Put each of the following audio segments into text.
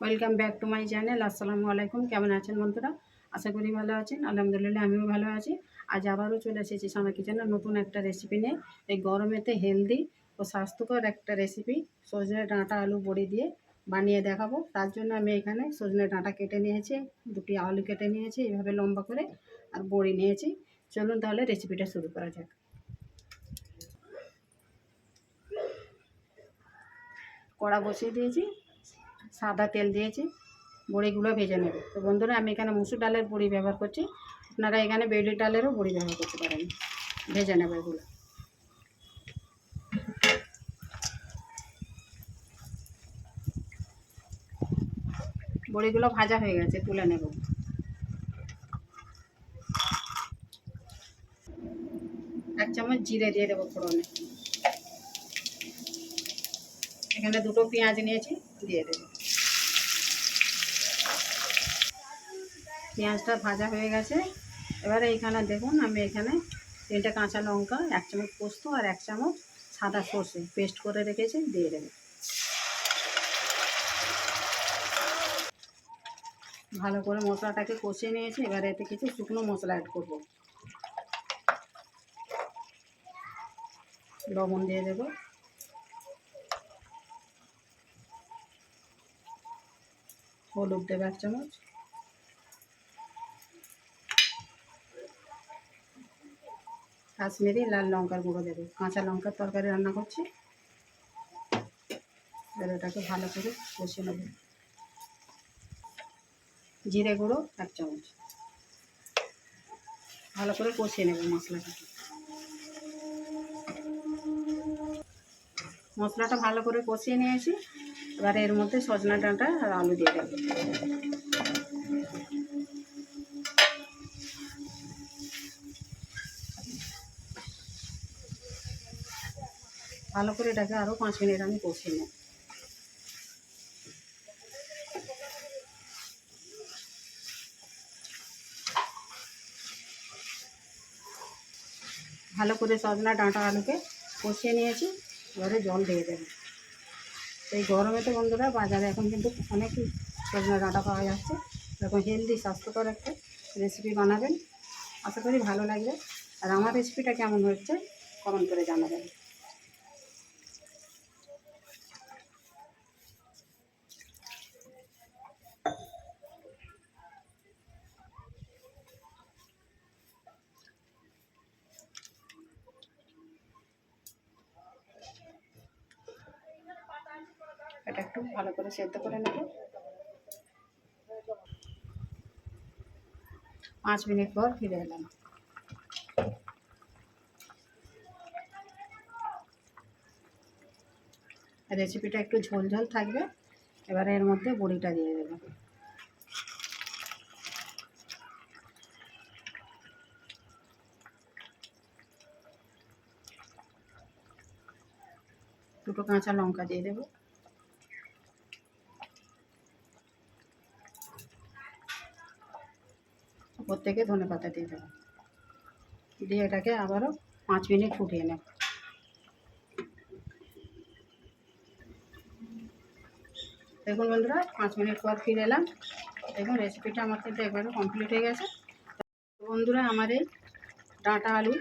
Welcome back to my channel আসসালামু আলাইকুম কেমন আছেন বন্ধুরা? আশা করি ভালো আছেন। আলহামদুলিল্লাহ, আমিও ভালো আছি। আজ আবারও চলে এসেছি সামা কিচেনের নতুন একটা রেসিপি নিয়ে। এই গরমেতে হেলদি ও স্বাস্থ্যকর একটা রেসিপি সজনে ডাঁটা, আলু বড়ি দিয়ে বানিয়ে দেখাবো। তার জন্য আমি এখানে সজনে ডাঁটা কেটে নিয়েছি, দুটি আলু কেটে নিয়েছি এইভাবে লম্বা করে, আর বড়ি নিয়েছি। চলুন তাহলে রেসিপিটা শুরু করা যাক। কড়া বসিয়ে দিয়েছি। সাদা তেল দিয়েছি, বড়িগুলো ভেজে নেব। তো বন্ধুরা, আমি এখানে মুসুর ডালের বড়ি ব্যবহার করছি। আপনারা এখানে বেলি ডালেরও বড়ি ব্যবহার করতে পারেন। ভেজে নেব এগুলো। বড়িগুলো ভাজা হয়ে গেছে, তুলে নেব। এক চামচ জিরে দিয়ে দেবো ফোড়নে। এখানে দুটো পেঁয়াজ নিয়েছি, দিয়ে দেবো। পেঁয়াজটা ভাজা হয়ে গেছে। এবারে এখানে দেখুন, আমি এখানে তিনটে কাঁচা লঙ্কা, এক চামচ পোস্ত আর এক চামচ সাদা সর্ষে পেস্ট করে রেখেছি, দিয়ে দেবো। ভালো করে মশলাটাকে কষিয়ে নিয়েছি, এবারে এতে কিছু শুকনো মশলা অ্যাড করব। লবণ দিয়ে দেবো। হলুদ দেবো এক চামচ। কাশ্মীরি লাল লঙ্কার গুঁড়ো দেবো। কাঁচা লঙ্কার তরকারি রান্না করছি। এবার এটাকে ভালো করে কষে নেব। জিরে গুঁড়ো এক চামচ। ভালো করে কষিয়ে নেব মশলাটাকে। মশলাটা ভালো করে কষিয়ে নিয়েছি। এবার এর মধ্যে সজনা ডাঁটা আর আলু দিয়ে দেবো। ভালো করে এটাকে আরও পাঁচ মিনিট আমি কষিয়ে নেব। ভালো করে সজনা ডাঁটা আলুকে কষিয়ে নিয়েছি, এবারে জল দিয়ে দেবো। এই গরমে তো বন্ধুরা বাজারে এখন কিন্তু অনেকই সজনে ডাঁটা পাওয়া যাচ্ছে। এরকম হেলদি স্বাস্থ্যকর একটা রেসিপি বানাবেন। আশা করি ভালো লাগবে। আর আমার রেসিপিটা কেমন হচ্ছে কমেন্ট করে জানাবেন। এটা একটু ভালো করে সেদ্ধ করে নেব। পাঁচ মিনিট পর ফিরে এলাম। রেসিপিটা একটু ঝোল ঝোল থাকবে, এবারে এর মধ্যে বড়িটা দিয়ে দেবো। দুটো কাঁচা লঙ্কা দিয়ে দেবো। উপর থেকে ধনে পাতা দিয়ে দেবো। দিয়ে এটাকে আবারও পাঁচ মিনিট ফুটিয়ে নেব। দেখুন বন্ধুরা, পাঁচ মিনিট পর ফিরে এলাম। দেখুন রেসিপিটা আমার কিন্তু একবারে কমপ্লিট হয়ে গেছে। বন্ধুরা, আমার এই ডাঁটা আলু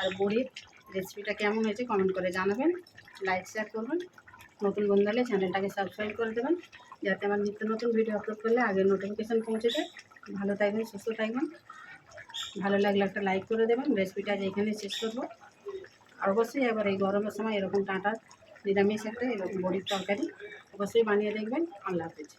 আর বড়ির রেসিপিটা কেমন হয়েছে কমেন্ট করে জানাবেন। লাইক শেয়ার করবেন। নতুন বন্ধু হলে চ্যানেলটাকে সাবস্ক্রাইব করে দেবেন। যাতে আমার নিত্য নতুন ভিডিও আপলোড করলে আগের নোটিফিকেশান পৌঁছে যায়। ভালো থাকবেন, সুস্থ থাকবেন। ভালো লাগলে একটা লাইক করে দেবেন। রেসিপিটা আজ এখানে শেষ করব। আর অবশ্যই এবার এই গরমের সময় এরকম টাটা নিরামিষ একটা এরকম বড়ির তরকারি অবশ্যই বানিয়ে দেখবেন। আল্লাহ হাফেজ।